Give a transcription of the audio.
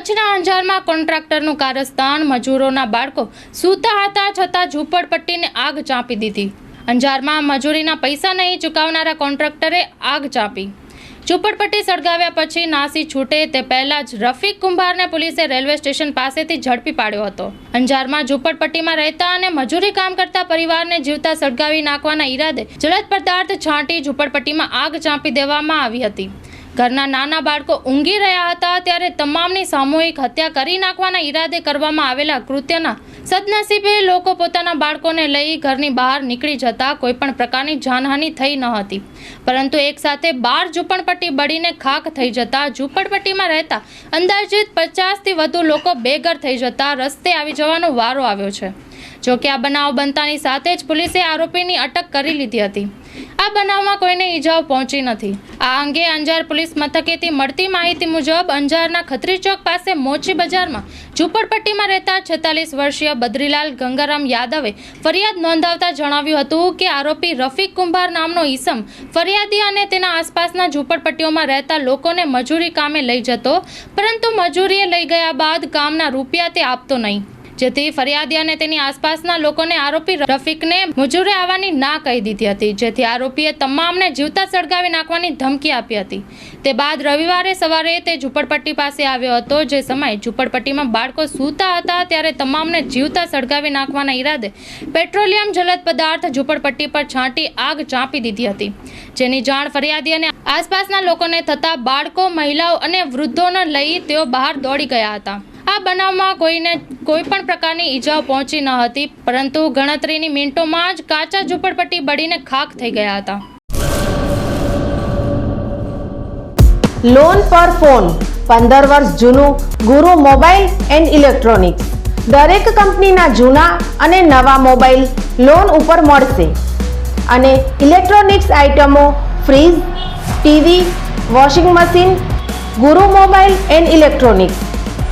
કચ્છના અંજારમાં કોન્ટ્રાક્ટરનું કારસ્તાન, મજૂરોના બાળકો સૂતા હતા છતાં ઝૂંપડપટ્ટીને આગ ચાંપી દીધી. અંજારમાં મજૂરીના પૈસા નહીં ચૂકવનારા કોન્ટ્રાક્ટરે આગ ચાંપી. ઝૂંપડપટ્ટી સળગાવ્યા પછી નાસી છૂટે તે પહેલા જ રફીક કુંભારને પોલીસે રેલવે સ્ટેશન પાસેથી ઝડપી પાડ્યો હતો. અંજારમાં ઝૂંપડપટ્ટીમાં રહેતા અને મજૂરી કામ કરતા પરિવારને જીવતા સળગાવી નાખવાના ઈરાદે જલદ પદાર્થ છાંટી ઝૂંપડપટ્ટીમાં આગ ચાંપી દેવામાં આવી હતી. ઘરના નાના બાળકો ઊંઘી રહ્યા હતા ત્યારે તમામની સામૂહિક હત્યા કરી નાખવાના ઈરાદે કરવામાં આવેલા કૃત્યના સદનસીબે લોકો પોતાના બાળકોને લઈ ઘરની બહાર નીકળી જતા કોઈ પણ પ્રકારની જાનહાનિ થઈ ન હતી. પરંતુ એક સાથે બાર ઝૂંપડપટ્ટી બળીને ખાખ થઈ જતા ઝૂંપડપટ્ટીમાં રહેતા અંદાજિત પચાસથી વધુ લોકો બેઘર થઈ જતા રસ્તે આવી જવાનો વારો આવ્યો છે. જોકે આ બનાવ બનતાની સાથે જ પોલીસે આરોપીની અટક કરી લીધી હતી. આ બનાવમાં કોઈને ઈજાઓ પહોંચી નથી. આ અંગે અંજાર પોલીસ મથકેથી મળતી માહિતી મુજબ અંજારના ખત્રી ચોક પાસે મોચી બજારમાં ઝૂંપડપટ્ટીમાં રહેતા છેતાલીસ વર્ષીય બદ્રીલાલ ગંગારામ યાદવે ફરિયાદ નોંધાવતા જણાવ્યું હતું કે આરોપી રફીક કુંભાર નામનો ઈસમ ફરિયાદી અને તેના આસપાસના ઝૂંપડપટ્ટીઓમાં રહેતા લોકોને મજૂરી કામે લઈ જતો, પરંતુ મજૂરીએ લઈ ગયા બાદ કામના રૂપિયા તે આપતો નહીં. જેથી ફરિયાદી અને તેની આસપાસના લોકોને આરોપી રફીકને મજૂરે આવવાની ના કહી દીધી હતી. જેથી આરોપીએ તમામને જીવતા સળગાવી નાખવાની ધમકી આપી હતી. તે બાદ રવિવારે સવારે તે ઝૂંપડપટ્ટી પાસે આવ્યો હતો. જે સમયે ઝૂંપડપટ્ટીમાં બાળકો સૂતા હતા ત્યારે તમામને જીવતા સળગાવી નાખવાના ઈરાદે પેટ્રોલિયમ જલદ પદાર્થ ઝૂંપડપટ્ટી પર છાંટી આગ ચાંપી દીધી હતી. જેની જાણ ફરિયાદી અને આસપાસના લોકોને થતાં બાળકો, મહિલાઓ અને વૃદ્ધોને લઈ તેઓ બહાર દોડી ગયા હતા. આ બનાવમાં કોઈને કોઈ પણ પ્રકારની ઈજાઓ પહોંચી ન હતી, પરંતુ ગણતરીની મિનિટોમાં જ કાચા ઝૂંપડપટ્ટી બળીને ખાખ થઈ ગયા હતા. લોન પર ફોન પંદર વર્ષ જૂનું, ગુરુ મોબાઈલ એન્ડ ઇલેક્ટ્રોનિક્સ. દરેક કંપનીના જૂના અને નવા મોબાઈલ લોન ઉપર મળશે. અને ઇલેક્ટ્રોનિક્સ આઇટમો fridge, TV, washing machine, Guru mobile and electronics.